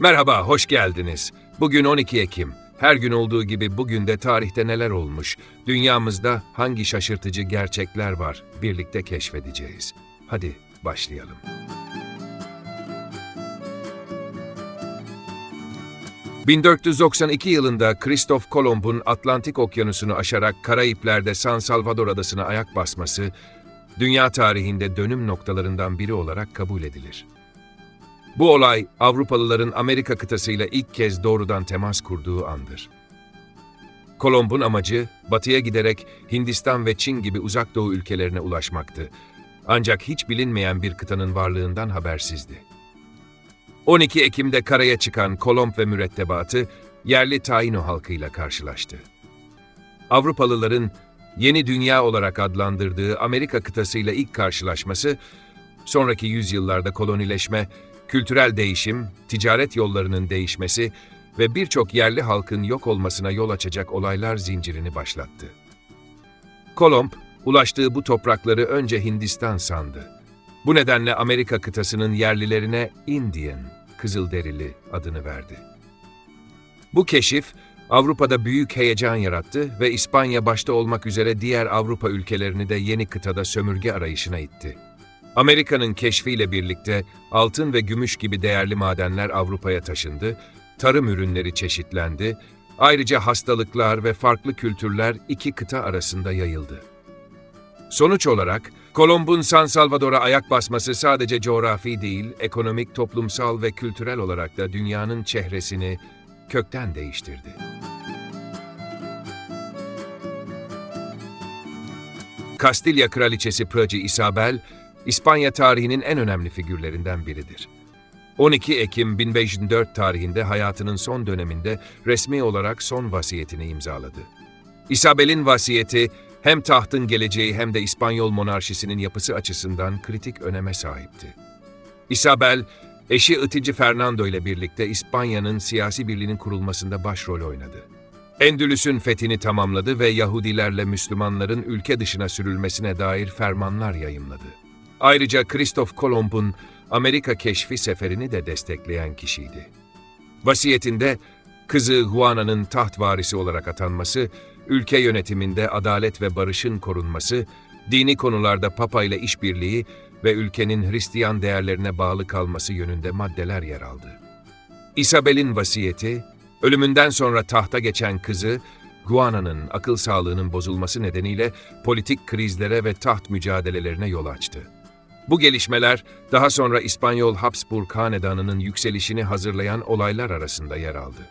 Merhaba, hoş geldiniz. Bugün 12 Ekim. Her gün olduğu gibi bugün de tarihte neler olmuş, dünyamızda hangi şaşırtıcı gerçekler var birlikte keşfedeceğiz. Hadi başlayalım. ...1492 yılında Kristof Kolomb'un Atlantik Okyanusu'nu aşarak Karayipler'de San Salvador adasına ayak basması... ...dünya tarihinde dönüm noktalarından biri olarak kabul edilir. Bu olay Avrupalıların Amerika kıtasıyla ilk kez doğrudan temas kurduğu andır. Kolomb'un amacı batıya giderek Hindistan ve Çin gibi uzak doğu ülkelerine ulaşmaktı. Ancak hiç bilinmeyen bir kıtanın varlığından habersizdi. 12 Ekim'de karaya çıkan Kolomb ve mürettebatı yerli Taino halkıyla karşılaştı. Avrupalıların yeni dünya olarak adlandırdığı Amerika kıtasıyla ilk karşılaşması, sonraki yüzyıllarda kolonileşme, kültürel değişim, ticaret yollarının değişmesi ve birçok yerli halkın yok olmasına yol açacak olaylar zincirini başlattı. Kolomb, ulaştığı bu toprakları önce Hindistan sandı. Bu nedenle Amerika kıtasının yerlilerine Indian, Kızılderili adını verdi. Bu keşif, Avrupa'da büyük heyecan yarattı ve İspanya başta olmak üzere diğer Avrupa ülkelerini de yeni kıtada sömürge arayışına itti. Amerika'nın keşfiyle birlikte altın ve gümüş gibi değerli madenler Avrupa'ya taşındı, tarım ürünleri çeşitlendi, ayrıca hastalıklar ve farklı kültürler iki kıta arasında yayıldı. Sonuç olarak, Kolomb'un San Salvador'a ayak basması sadece coğrafi değil, ekonomik, toplumsal ve kültürel olarak da dünyanın çehresini kökten değiştirdi. Kastilya Kraliçesi Pracı Isabel, İspanya tarihinin en önemli figürlerinden biridir. 12 Ekim 1504 tarihinde hayatının son döneminde resmi olarak son vasiyetini imzaladı. Isabel'in vasiyeti hem tahtın geleceği hem de İspanyol monarşisinin yapısı açısından kritik öneme sahipti. Isabel, eşi Itici Fernando ile birlikte İspanya'nın siyasi birliğinin kurulmasında başrol oynadı. Endülüs'ün fethini tamamladı ve Yahudilerle Müslümanların ülke dışına sürülmesine dair fermanlar yayımladı. Ayrıca Kristof Kolomb'un Amerika keşfi seferini de destekleyen kişiydi. Vasiyetinde kızı Juana'nın taht varisi olarak atanması, ülke yönetiminde adalet ve barışın korunması, dini konularda Papa ile işbirliği ve ülkenin Hristiyan değerlerine bağlı kalması yönünde maddeler yer aldı. Isabel'in vasiyeti, ölümünden sonra tahta geçen kızı, Guana'nın akıl sağlığının bozulması nedeniyle politik krizlere ve taht mücadelelerine yol açtı. Bu gelişmeler daha sonra İspanyol Habsburg Hanedanı'nın yükselişini hazırlayan olaylar arasında yer aldı.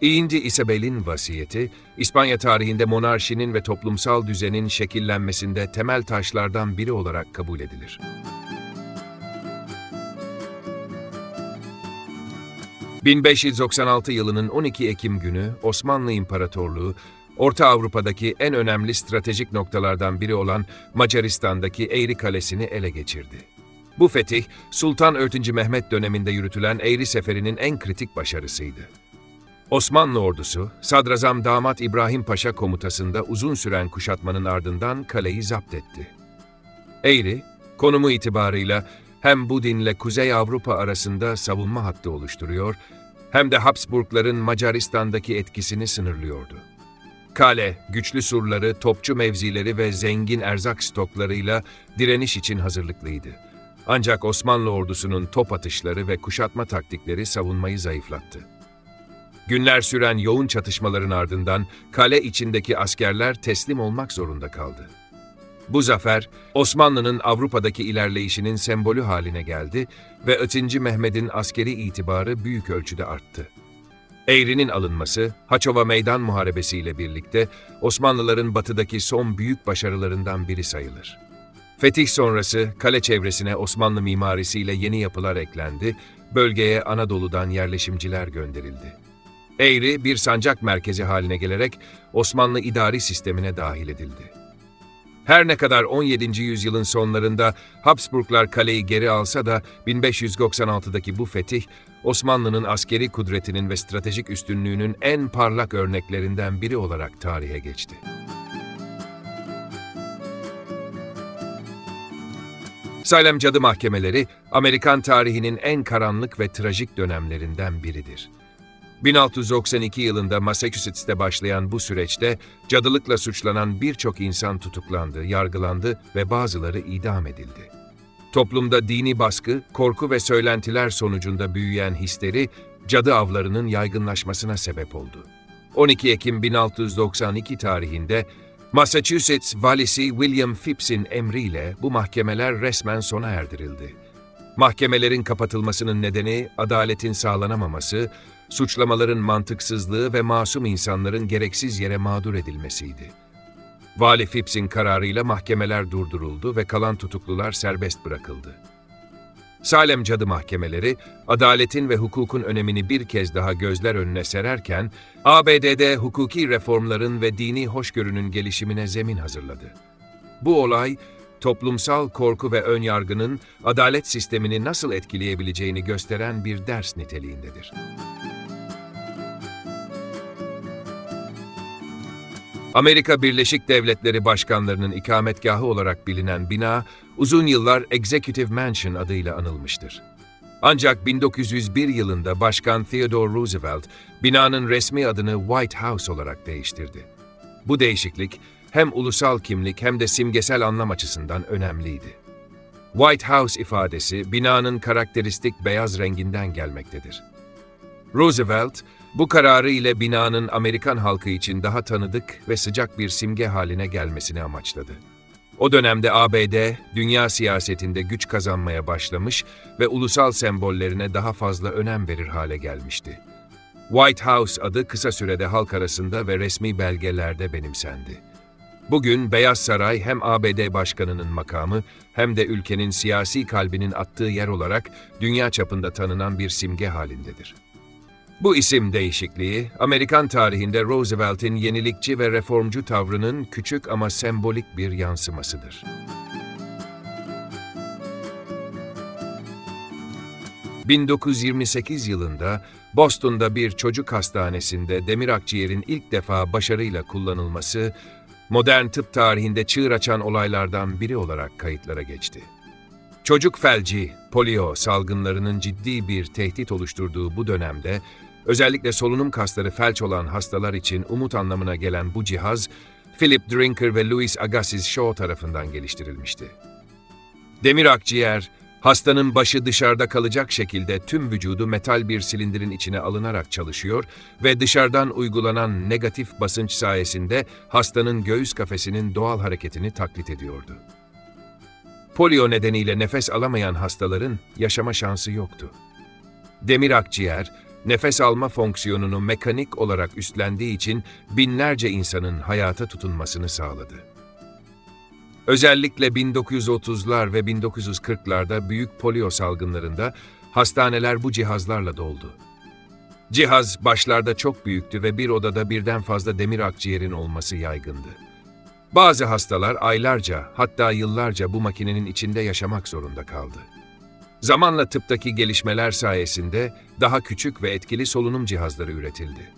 İindi Isabel'in vasiyeti, İspanya tarihinde monarşinin ve toplumsal düzenin şekillenmesinde temel taşlardan biri olarak kabul edilir. ...1596 yılının 12 Ekim günü Osmanlı İmparatorluğu, Orta Avrupa'daki en önemli stratejik noktalardan biri olan Macaristan'daki Eğri Kalesi'ni ele geçirdi. Bu fetih, Sultan 4. Mehmet döneminde yürütülen Eğri Seferi'nin en kritik başarısıydı. Osmanlı ordusu, Sadrazam Damat İbrahim Paşa komutasında uzun süren kuşatmanın ardından kaleyi zapt etti. Eğri, konumu itibarıyla hem bu dinle Kuzey Avrupa arasında savunma hattı oluşturuyor, hem de Habsburgların Macaristan'daki etkisini sınırlıyordu. Kale, güçlü surları, topçu mevzileri ve zengin erzak stoklarıyla direniş için hazırlıklıydı. Ancak Osmanlı ordusunun top atışları ve kuşatma taktikleri savunmayı zayıflattı. Günler süren yoğun çatışmaların ardından kale içindeki askerler teslim olmak zorunda kaldı. Bu zafer, Osmanlı'nın Avrupa'daki ilerleyişinin sembolü haline geldi ve 2. Mehmet'in askeri itibarı büyük ölçüde arttı. Eğri'nin alınması, Haçova Meydan Muharebesi ile birlikte Osmanlıların batıdaki son büyük başarılarından biri sayılır. Fetih sonrası kale çevresine Osmanlı mimarisiyle yeni yapılar eklendi, bölgeye Anadolu'dan yerleşimciler gönderildi. Eğri bir sancak merkezi haline gelerek Osmanlı idari sistemine dahil edildi. Her ne kadar 17. yüzyılın sonlarında Habsburglar kaleyi geri alsa da 1596'daki bu fetih, Osmanlı'nın askeri kudretinin ve stratejik üstünlüğünün en parlak örneklerinden biri olarak tarihe geçti. Salem Cadı Mahkemeleri, Amerikan tarihinin en karanlık ve trajik dönemlerinden biridir. 1692 yılında Massachusetts'te başlayan bu süreçte cadılıkla suçlanan birçok insan tutuklandı, yargılandı ve bazıları idam edildi. Toplumda dini baskı, korku ve söylentiler sonucunda büyüyen histeri, cadı avlarının yaygınlaşmasına sebep oldu. 12 Ekim 1692 tarihinde Massachusetts valisi William Phipps'in emriyle bu mahkemeler resmen sona erdirildi. Mahkemelerin kapatılmasının nedeni adaletin sağlanamaması, suçlamaların mantıksızlığı ve masum insanların gereksiz yere mağdur edilmesiydi. Vali Phipps'in kararıyla mahkemeler durduruldu ve kalan tutuklular serbest bırakıldı. Salem Cadı Mahkemeleri, adaletin ve hukukun önemini bir kez daha gözler önüne sererken, ABD'de hukuki reformların ve dini hoşgörünün gelişimine zemin hazırladı. Bu olay, toplumsal korku ve önyargının adalet sistemini nasıl etkileyebileceğini gösteren bir ders niteliğindedir. Amerika Birleşik Devletleri Başkanlarının ikametgahı olarak bilinen bina, uzun yıllar Executive Mansion adıyla anılmıştır. Ancak 1901 yılında Başkan Theodore Roosevelt, binanın resmi adını White House olarak değiştirdi. Bu değişiklik, hem ulusal kimlik hem de simgesel anlam açısından önemliydi. White House ifadesi, binanın karakteristik beyaz renginden gelmektedir. Roosevelt, bu kararı ile binanın Amerikan halkı için daha tanıdık ve sıcak bir simge haline gelmesini amaçladı. O dönemde ABD, dünya siyasetinde güç kazanmaya başlamış ve ulusal sembollerine daha fazla önem verir hale gelmişti. White House adı kısa sürede halk arasında ve resmi belgelerde benimsendi. Bugün Beyaz Saray hem ABD Başkanı'nın makamı hem de ülkenin siyasi kalbinin attığı yer olarak dünya çapında tanınan bir simge halindedir. Bu isim değişikliği, Amerikan tarihinde Roosevelt'in yenilikçi ve reformcu tavrının küçük ama sembolik bir yansımasıdır. 1928 yılında Boston'da bir çocuk hastanesinde demir akciğerin ilk defa başarıyla kullanılması, modern tıp tarihinde çığır açan olaylardan biri olarak kayıtlara geçti. Çocuk felci, polio salgınlarının ciddi bir tehdit oluşturduğu bu dönemde, özellikle solunum kasları felç olan hastalar için umut anlamına gelen bu cihaz, Philip Drinker ve Louis Agassiz Shaw tarafından geliştirilmişti. Demir akciğer, hastanın başı dışarıda kalacak şekilde tüm vücudu metal bir silindirin içine alınarak çalışıyor ve dışarıdan uygulanan negatif basınç sayesinde hastanın göğüs kafesinin doğal hareketini taklit ediyordu. Polio nedeniyle nefes alamayan hastaların yaşama şansı yoktu. Demir akciğer, nefes alma fonksiyonunu mekanik olarak üstlendiği için binlerce insanın hayata tutunmasını sağladı. Özellikle 1930'lar ve 1940'larda büyük polio salgınlarında hastaneler bu cihazlarla doldu. Cihaz başlarda çok büyüktü ve bir odada birden fazla demir akciğerin olması yaygındı. Bazı hastalar aylarca hatta yıllarca bu makinenin içinde yaşamak zorunda kaldı. Zamanla tıptaki gelişmeler sayesinde daha küçük ve etkili solunum cihazları üretildi.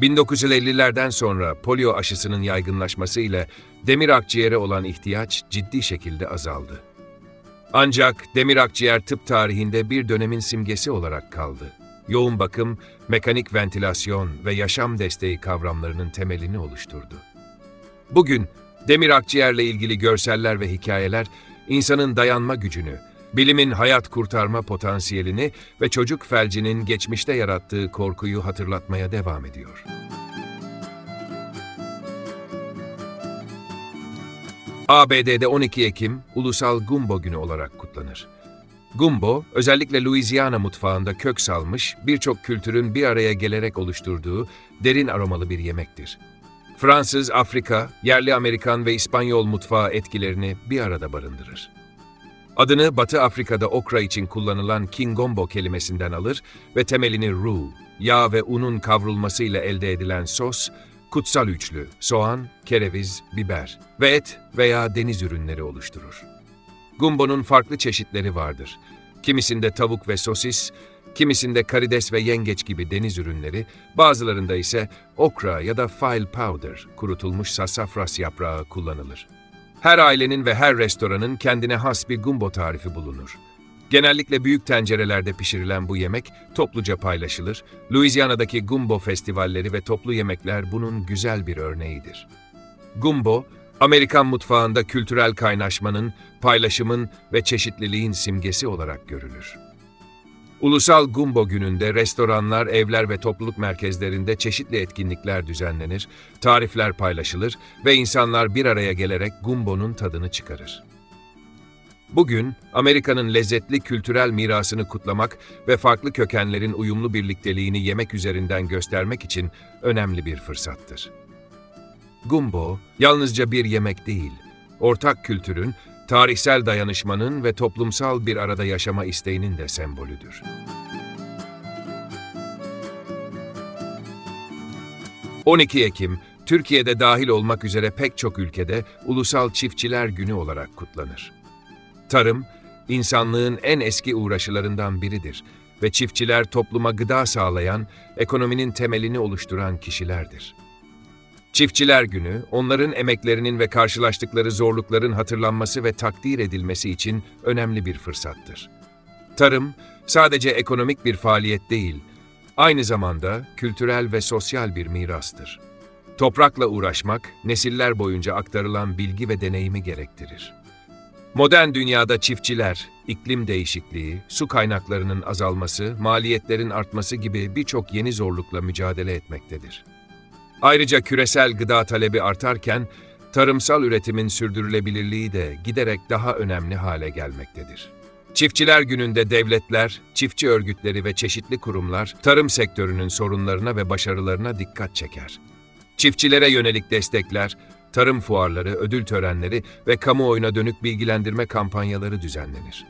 1950'lerden sonra polio aşısının yaygınlaşması ile demir akciğere olan ihtiyaç ciddi şekilde azaldı. Ancak demir akciğer tıp tarihinde bir dönemin simgesi olarak kaldı. Yoğun bakım, mekanik ventilasyon ve yaşam desteği kavramlarının temelini oluşturdu. Bugün demir akciğerle ilgili görseller ve hikayeler insanın dayanma gücünü, bilimin hayat kurtarma potansiyelini ve çocuk felcinin geçmişte yarattığı korkuyu hatırlatmaya devam ediyor. ABD'de 12 Ekim Ulusal Gumbo Günü olarak kutlanır. Gumbo, özellikle Louisiana mutfağında kök salmış, birçok kültürün bir araya gelerek oluşturduğu derin aromalı bir yemektir. Fransız, Afrika, yerli Amerikan ve İspanyol mutfağı etkilerini bir arada barındırır. Adını Batı Afrika'da okra için kullanılan kingombo kelimesinden alır ve temelini roux, yağ ve unun kavrulmasıyla elde edilen sos, kutsal üçlü, soğan, kereviz, biber ve et veya deniz ürünleri oluşturur. Gumbonun farklı çeşitleri vardır. Kimisinde tavuk ve sosis, kimisinde karides ve yengeç gibi deniz ürünleri, bazılarında ise okra ya da file powder, kurutulmuş sassafras yaprağı kullanılır. Her ailenin ve her restoranın kendine has bir gumbo tarifi bulunur. Genellikle büyük tencerelerde pişirilen bu yemek topluca paylaşılır. Louisiana'daki gumbo festivalleri ve toplu yemekler bunun güzel bir örneğidir. Gumbo, Amerikan mutfağında kültürel kaynaşmanın, paylaşımın ve çeşitliliğin simgesi olarak görülür. Ulusal Gumbo Günü'nde restoranlar, evler ve topluluk merkezlerinde çeşitli etkinlikler düzenlenir, tarifler paylaşılır ve insanlar bir araya gelerek Gumbo'nun tadını çıkarır. Bugün Amerika'nın lezzetli kültürel mirasını kutlamak ve farklı kökenlerin uyumlu birlikteliğini yemek üzerinden göstermek için önemli bir fırsattır. Gumbo yalnızca bir yemek değil, ortak kültürün, tarihsel dayanışmanın ve toplumsal bir arada yaşama isteğinin de sembolüdür. 12 Ekim, Türkiye'de dahil olmak üzere pek çok ülkede Ulusal Çiftçiler Günü olarak kutlanır. Tarım, insanlığın en eski uğraşılarından biridir ve çiftçiler topluma gıda sağlayan, ekonominin temelini oluşturan kişilerdir. Çiftçiler Günü, onların emeklerinin ve karşılaştıkları zorlukların hatırlanması ve takdir edilmesi için önemli bir fırsattır. Tarım, sadece ekonomik bir faaliyet değil, aynı zamanda kültürel ve sosyal bir mirastır. Toprakla uğraşmak, nesiller boyunca aktarılan bilgi ve deneyimi gerektirir. Modern dünyada çiftçiler, iklim değişikliği, su kaynaklarının azalması, maliyetlerin artması gibi birçok yeni zorlukla mücadele etmektedir. Ayrıca küresel gıda talebi artarken, tarımsal üretimin sürdürülebilirliği de giderek daha önemli hale gelmektedir. Çiftçiler Günü'nde devletler, çiftçi örgütleri ve çeşitli kurumlar tarım sektörünün sorunlarına ve başarılarına dikkat çeker. Çiftçilere yönelik destekler, tarım fuarları, ödül törenleri ve kamuoyuna dönük bilgilendirme kampanyaları düzenlenir.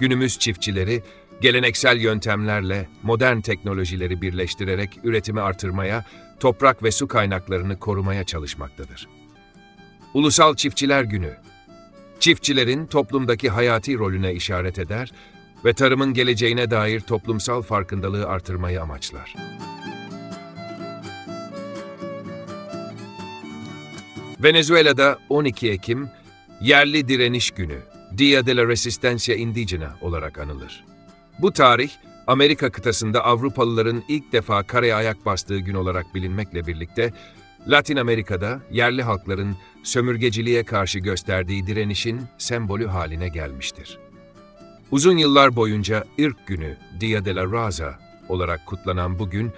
Günümüz çiftçileri, geleneksel yöntemlerle modern teknolojileri birleştirerek üretimi artırmaya, toprak ve su kaynaklarını korumaya çalışmaktadır. Ulusal Çiftçiler Günü Çiftçilerin toplumdaki hayati rolüne işaret eder ve tarımın geleceğine dair toplumsal farkındalığı artırmayı amaçlar. Venezuela'da 12 Ekim Yerli Direniş Günü, Dia de la Resistencia Indígena olarak anılır. Bu tarih, Amerika kıtasında Avrupalıların ilk defa karaya ayak bastığı gün olarak bilinmekle birlikte, Latin Amerika'da yerli halkların sömürgeciliğe karşı gösterdiği direnişin sembolü haline gelmiştir. Uzun yıllar boyunca ırk günü, Dia de la Raza olarak kutlanan bu gün,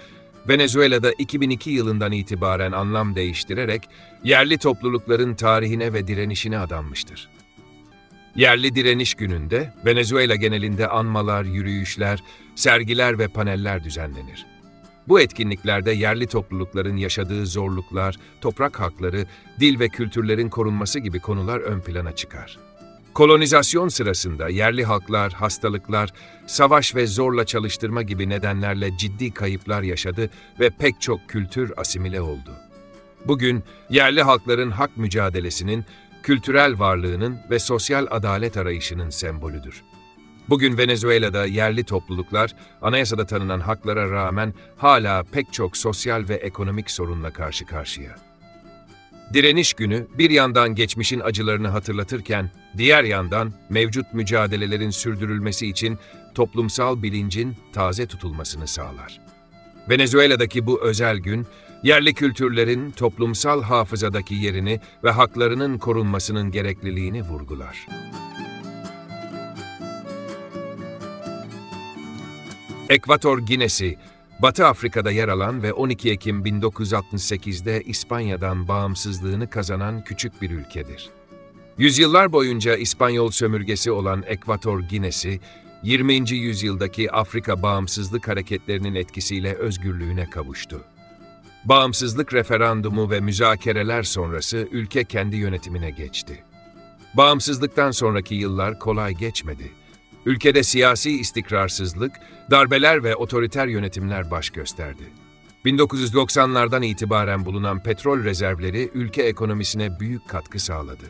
Venezuela'da 2002 yılından itibaren anlam değiştirerek yerli toplulukların tarihine ve direnişine adanmıştır. Yerli Direniş Günü'nde Venezuela genelinde anmalar, yürüyüşler, sergiler ve paneller düzenlenir. Bu etkinliklerde yerli toplulukların yaşadığı zorluklar, toprak hakları, dil ve kültürlerin korunması gibi konular ön plana çıkar. Kolonizasyon sırasında yerli halklar, hastalıklar, savaş ve zorla çalıştırma gibi nedenlerle ciddi kayıplar yaşadı ve pek çok kültür asimile oldu. Bugün yerli halkların hak mücadelesinin, kültürel varlığının ve sosyal adalet arayışının sembolüdür. Bugün Venezuela'da yerli topluluklar, anayasada tanınan haklara rağmen hala pek çok sosyal ve ekonomik sorunla karşı karşıya. Direniş günü bir yandan geçmişin acılarını hatırlatırken, diğer yandan mevcut mücadelelerin sürdürülmesi için toplumsal bilincin taze tutulmasını sağlar. Venezuela'daki bu özel gün, yerli kültürlerin toplumsal hafızadaki yerini ve haklarının korunmasının gerekliliğini vurgular. Ekvator Ginesi, Batı Afrika'da yer alan ve 12 Ekim 1968'de İspanya'dan bağımsızlığını kazanan küçük bir ülkedir. Yüzyıllar boyunca İspanyol sömürgesi olan Ekvator Ginesi, 20. yüzyıldaki Afrika bağımsızlık hareketlerinin etkisiyle özgürlüğüne kavuştu. Bağımsızlık referandumu ve müzakereler sonrası ülke kendi yönetimine geçti. Bağımsızlıktan sonraki yıllar kolay geçmedi. Ülkede siyasi istikrarsızlık, darbeler ve otoriter yönetimler baş gösterdi. 1990'lardan itibaren bulunan petrol rezervleri ülke ekonomisine büyük katkı sağladı.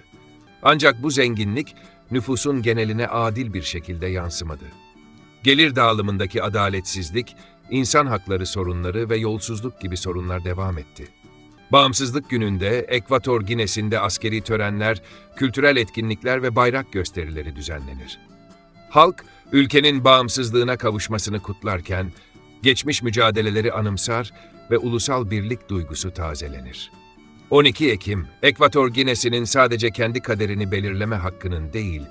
Ancak bu zenginlik nüfusun geneline adil bir şekilde yansımadı. Gelir dağılımındaki adaletsizlik, insan hakları sorunları ve yolsuzluk gibi sorunlar devam etti. Bağımsızlık gününde Ekvator Ginesi'nde askeri törenler, kültürel etkinlikler ve bayrak gösterileri düzenlenir. Halk, ülkenin bağımsızlığına kavuşmasını kutlarken, geçmiş mücadeleleri anımsar ve ulusal birlik duygusu tazelenir. 12 Ekim, Ekvator Ginesi'nin sadece kendi kaderini belirleme hakkının değil,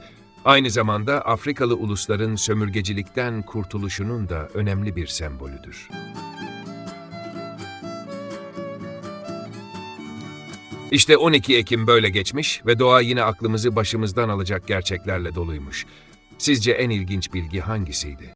aynı zamanda Afrikalı ulusların sömürgecilikten kurtuluşunun da önemli bir sembolüdür. İşte 12 Ekim böyle geçmiş ve doğa yine aklımızı başımızdan alacak gerçeklerle doluymuş. Sizce en ilginç bilgi hangisiydi?